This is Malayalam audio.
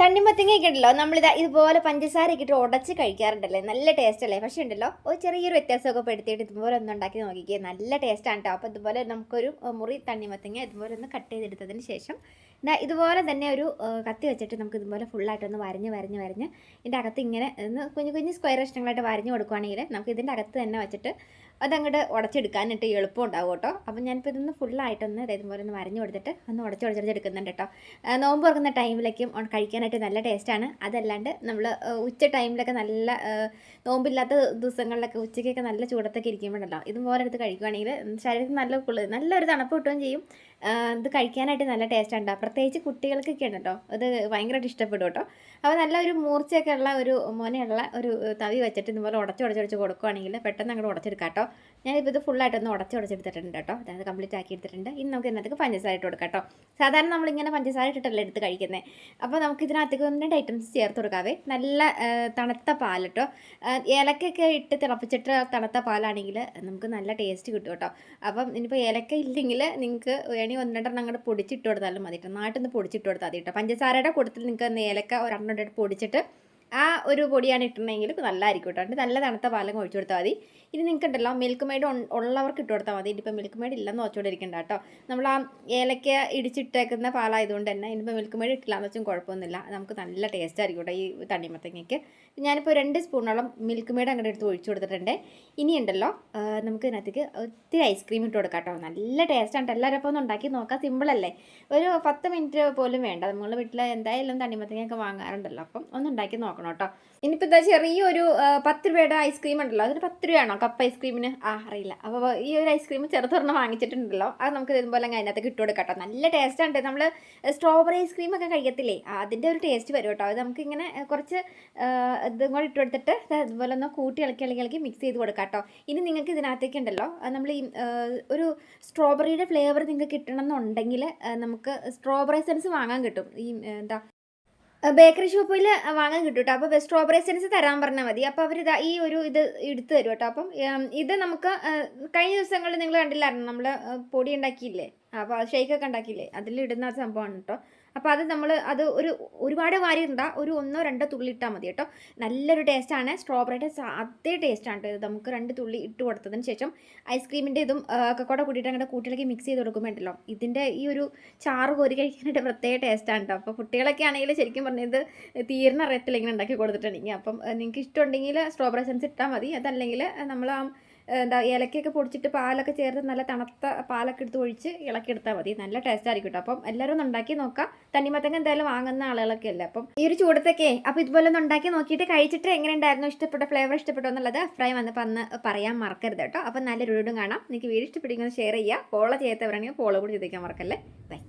തണ്ണിമത്തങ്ങയൊക്കെ ഉണ്ടല്ലോ നമ്മളിതാ ഇതുപോലെ പഞ്ചസാര ഇട്ട് ഉടച്ച് കഴിക്കാറുണ്ടല്ലേ? നല്ല ടേസ്റ്റ് അല്ലേ? പക്ഷേ ഉണ്ടല്ലോ ഒരു ചെറിയൊരു വ്യത്യാസമൊക്കെ പെടുത്തിയിട്ട് ഇതുപോലെ ഒന്ന് ഉണ്ടാക്കി നോക്കിക്കേ. നല്ല ടേസ്റ്റാണ് കേട്ടോ അപ്പോൾ ഇതുപോലെ നമുക്കൊരു മുറി തണ്ണിമത്തങ്ങ ഇതുപോലെ ഒന്ന് കട്ട് ചെയ്തെടുത്തതിന് ശേഷം ഇതുപോലെ തന്നെ ഒരു കത്തി വെച്ചിട്ട് നമുക്ക് ഇതുപോലെ ഫുള്ളായിട്ടൊന്ന് വരഞ്ഞ് വരഞ്ഞ് വരഞ്ഞ് ഇതിന്റെ അകത്ത് ഇങ്ങനെ ഒന്ന് കുഞ്ഞു കുഞ്ഞു സ്ക്വയർ കഷ്ണങ്ങളായിട്ട് വരഞ്ഞ് കൊടുക്കുവാണെങ്കിൽ നമുക്ക് ഇതിന്റെ അകത്ത് തന്നെ വെച്ചിട്ട് അതങ്ങോട്ട് ഉടച്ചെടുക്കാനായിട്ട് എളുപ്പം ഉണ്ടാവും കേട്ടോ. അപ്പം ഞാനിപ്പോൾ ഇതൊന്ന് ഫുള്ളായിട്ടൊന്ന് ഇതുപോലെ ഒന്ന് വരഞ്ഞു കൊടുത്തിട്ട് ഒന്ന് ഉടച്ച് ഉടച്ചെടുക്കുന്നുണ്ട് കേട്ടോ. നോമ്പ് തുറക്കുന്ന ടൈമിലേക്കും കഴിക്കാനായിട്ട് നല്ല ടേസ്റ്റാണ് അതല്ലാണ്ട് നമ്മൾ ഉച്ച ടൈമിലൊക്കെ നല്ല നോമ്പില്ലാത്ത ദിവസങ്ങളിലൊക്കെ ഉച്ചയ്ക്കൊക്കെ നല്ല ചൂടത്തൊക്കെ ഇരിക്കുമ്പോഴല്ലോ ഇതുപോലെ എടുത്ത് കഴിക്കുകയാണെങ്കിൽ ശരീരത്തിന് നല്ല കുളി നല്ലൊരു തണുപ്പ് കിട്ടുകയും ചെയ്യും. ഇത് കഴിക്കാനായിട്ട് നല്ല ടേസ്റ്റ് ഉണ്ടാവും പ്രത്യേകിച്ച് കുട്ടികൾക്കൊക്കെ ഉണ്ട് കേട്ടോ അത് ഭയങ്കരമായിട്ട് ഇഷ്ടപ്പെടും കേട്ടോ. അപ്പോൾ നല്ല ഒരു മൂർച്ചയൊക്കെ ഉള്ള ഒരു മോനെയുള്ള ഒരു തവി വെച്ചിട്ട് ഇതുപോലെ ഉടച്ച് ഉടച്ചുടച്ച് കൊടുക്കുകയാണെങ്കിൽ പെട്ടെന്ന് അങ്ങോട്ട് ഉടച്ചെടുക്കാം കേട്ടോ ഞാനിപ്പോൾ ഇത് ഫുള്ളായിട്ടൊന്ന് ഉടച്ച് ഉടച്ചെടുത്തിട്ടുണ്ട് കേട്ടോ. അതായത് കംപ്ലീറ്റ് ആക്കി എടുത്തിട്ടുണ്ട്. ഇനി നമുക്ക് ഇതിനകത്തേക്ക് പഞ്ചസാര ഇട്ട് കൊടുക്കാം കേട്ടോ. സാധാരണ നമ്മളിങ്ങനെ പഞ്ചസാര ഇട്ടിട്ടല്ലേ എടുത്ത് കഴിക്കുന്നത് അപ്പോൾ നമുക്ക് ഇതിനകത്തേക്ക് ഒന്ന് രണ്ട് ഐറ്റംസ് ചേർത്ത് കൊടുക്കാവേ. നല്ല തണുത്ത പാൽ കേട്ടോ. ഏലക്കൊക്കെ ഇട്ട് തിളപ്പിച്ചിട്ട് തണുത്ത പാലാണെങ്കിൽ നമുക്ക് നല്ല ടേസ്റ്റ് കിട്ടും കേട്ടോ. അപ്പം ഇനിയിപ്പോൾ ഏലക്ക ഇല്ലെങ്കിൽ നിങ്ങൾക്ക് വേണമെങ്കിൽ ഒന്ന് രണ്ടെണ്ണം അങ്ങോട്ട് പൊടിച്ചിട്ട് കൊടുത്താലും മതി കേട്ടോ. നാട്ടിൽ നിന്ന് പൊടിച്ചിട്ട് കൊടുത്താൽ മതി കേട്ടോ. പഞ്ചസാരയുടെ കൂട്ടത്തിൽ നിങ്ങൾക്ക് ഏലക്ക ഒരെണ്ണം പൊടിച്ചിട്ട് ആ ഒരു പൊടിയാണ് ഇട്ടിട്ടുണ്ടെങ്കിൽ നല്ലതായിരിക്കും കേട്ടോ. നല്ല തണുത്ത പാലം ഒഴിച്ചു കൊടുത്താൽ മതി. ഇനി നിങ്ങൾക്ക് ഉണ്ടല്ലോ മിൽക്ക് മെയ്ഡ് ഉള്ളവർക്ക് ഇട്ട് കൊടുത്താൽ മതി. ഇനിയിപ്പോൾ മിൽക്ക് മെയ്ഡ് ഇല്ലെന്ന് വെച്ചുകൊണ്ടിരിക്കേണ്ട കേട്ടോ. നമ്മൾ ആ ഏലക്ക ഇടിച്ചിട്ടേക്കുന്ന പാലായതുകൊണ്ട് തന്നെ ഇനിയിപ്പോൾ മിൽക്ക് മെയ്ഡ് ഇട്ടില്ല എന്ന് വെച്ചും കുഴപ്പമൊന്നുമില്ല. നമുക്ക് നല്ല ടേസ്റ്റ് ആയിരിക്കും കേട്ടോ ഈ തണ്ണിമത്തങ്ങയ്ക്ക്. ഞാനിപ്പോൾ രണ്ട് സ്പൂണോളം മിൽക്ക് മെയ്ഡ് അങ്ങോട്ട് എടുത്ത് ഒഴിച്ചു കൊടുത്തിട്ടുണ്ട്. ഇനി ഉണ്ടല്ലോ നമുക്ക് ഇതിനകത്തേക്ക് ഒത്തിരി ഐസ്ക്രീം ഇട്ട് കൊടുക്കാം കേട്ടോ. നല്ല ടേസ്റ്റാണ് എല്ലാവരും അപ്പോൾ ഒന്ന് ഉണ്ടാക്കി നോക്കാം. സിമ്പിളല്ലേ ഒരു പത്ത് മിനിറ്റ് പോലും വേണ്ട. നമ്മൾ വീട്ടിൽ എന്തായാലും തണ്ണിമത്തങ്ങയൊക്കെ വാങ്ങാറുണ്ടല്ലോ. അപ്പം ഒന്ന് ഉണ്ടാക്കി നോക്കണം കേട്ടോ. ഇനിയിപ്പോൾ എന്താ ചെറിയൊരു പത്ത് രൂപയുടെ ഐസ്ക്രീം ഉണ്ടല്ലോ. അതിന് പത്ത് രൂപയാണോ? കപ്പ് ഐസ്ക്രീമിന്? ആ അറിയില്ല. അപ്പോൾ ഈ ഒരു ഐസ്ക്രീം ചെറുതൊരെണ്ണം വാങ്ങിച്ചിട്ടുണ്ടല്ലോ. അത് നമുക്ക് ഇതുപോലെ പോലെ അതിനകത്ത് ഇട്ട് കൊടുക്കാം കേട്ടോ നല്ല ടേസ്റ്റ് ഉണ്ട് നമ്മൾ സ്ട്രോബെറി ഐസ്ക്രീം ഒക്കെ കഴിക്കത്തില്ലേ? അതിന്റെ ഒരു ടേസ്റ്റ് വരും കേട്ടോ. അത് നമുക്കിങ്ങനെ ഇങ്ങനെ കുറച്ച് ഇതും കൂടെ ഇട്ട് കൊടുത്തിട്ട് അതുപോലെ ഒന്ന് കൂട്ടി ഇളക്കി ഇളക്കി ഇളക്കി മിക്സ് ചെയ്ത് കൊടുക്കാം കേട്ടോ. ഇനി നിങ്ങൾക്ക് ഇതിനകത്തേക്ക് ഉണ്ടല്ലോ നമ്മൾ ഈ ഒരു സ്ട്രോബെറിയുടെ ഫ്ലേവർ നിങ്ങൾക്ക് കിട്ടണം എന്നുണ്ടെങ്കിൽ നമുക്ക് സ്ട്രോബെറി സെൻസ് വാങ്ങാൻ കിട്ടും. ഈ എന്താ ബേക്കറി ഷോപ്പിൽ വാങ്ങാൻ കിട്ടും കേട്ടോ അപ്പോൾ സ്ട്രോബെറി എസെൻസ് തരാൻ പറഞ്ഞാൽ മതി. അപ്പോൾ അവർ ഈ ഒരു ഇത് എടുത്തു തരും കേട്ടോ. അപ്പം ഇത് നമുക്ക് കഴിഞ്ഞ ദിവസങ്ങളിൽ നിങ്ങൾ കണ്ടില്ലായിരുന്നു? നമ്മൾ പൊടി ഉണ്ടാക്കിയില്ലേ? അപ്പോൾ ഷേക്കൊക്കെ ഉണ്ടാക്കിയില്ലേ? അതിൽ ഇടുന്ന സംഭവമാണ് കേട്ടോ. അപ്പോൾ അത് നമ്മൾ അത് ഒരു ഒരുപാട് വാരി ഇടണ്ട ഒരു ഒന്നോ രണ്ടോ തുള്ളി ഇട്ടാൽ മതി കേട്ടോ. നല്ലൊരു ടേസ്റ്റാണ് സ്ട്രോബെറിയുടെ അതേ ടേസ്റ്റാണ് കേട്ടോ ഇത്. നമുക്ക് രണ്ട് തുള്ളി ഇട്ട് കൊടുത്തതിന് ശേഷം ഐസ്ക്രീമിന്റെ ഇതും ഒക്കെ കൂടെ കൂട്ടിയിട്ട് അങ്ങോട്ട് കൂട്ടിലേക്ക് മിക്സ് ചെയ്ത് കൊടുക്കുമ്പോൾ ഉണ്ടല്ലോ ഇതിന്റെ ഈ ഒരു ചാറ് കോരി കഴിക്കാനായിട്ട് പ്രത്യേക ടേസ്റ്റാണ് കേട്ടോ. അപ്പോൾ കുട്ടികളൊക്കെ ആണെങ്കിൽ ശരിക്കും പറഞ്ഞത് തീർന്ന റേറ്റിൽ ഇങ്ങനെ ഉണ്ടാക്കി കൊടുത്തിട്ടുണ്ടെങ്കിൽ. അപ്പം നിങ്ങൾക്ക് ഇഷ്ടമുണ്ടെങ്കിൽ സ്ട്രോബെറി സെൻസ് ഇട്ടാൽ മതി. അതല്ലെങ്കിൽ നമ്മൾ ആ എന്താ ഏലക്കയൊക്കെ പൊടിച്ചിട്ട് പാലൊക്കെ ചേർത്ത് നല്ല തണുത്ത പാലൊക്കെ എടുത്ത് ഒഴിച്ച് ഇളക്കിയെടുത്താൽ മതി. നല്ല ടേസ്റ്റ് ആയിരിക്കും കേട്ടോ അപ്പം എല്ലാവരും ഒന്ന് ഉണ്ടാക്കി നോക്കാം. തണ്ണിമത്തങ്ങ എന്തായാലും വാങ്ങുന്ന ആളുകളൊക്കെ അല്ലേ? അപ്പം ഈ ഒരു ചൂടത്തൊക്കെ അപ്പോൾ ഇതുപോലെ ഒന്ന് ഉണ്ടാക്കി നോക്കിയിട്ട് കഴിച്ചിട്ട് എങ്ങനെ ഉണ്ടായിരുന്നു ഇഷ്ടപ്പെട്ട ഫ്ലേവർ ഇഷ്ടപ്പെട്ടോ എന്നുള്ളത് ഫ്രൈ വന്നപ്പോൾ അന്ന് പറയാൻ മറക്കരുത് കേട്ടോ അപ്പം നല്ലൊരു വീടും കാണാം. നിങ്ങൾക്ക് വീഡിയോ ഇഷ്ടപ്പെടുമെങ്കിൽ ഷെയർ ചെയ്യുക. ഫോളോ ചെയ്യാത്തവരാണെങ്കിൽ ഫോളോ കൂടി ചെയ്തേക്കാൻ മറക്കല്ലേ? ബൈ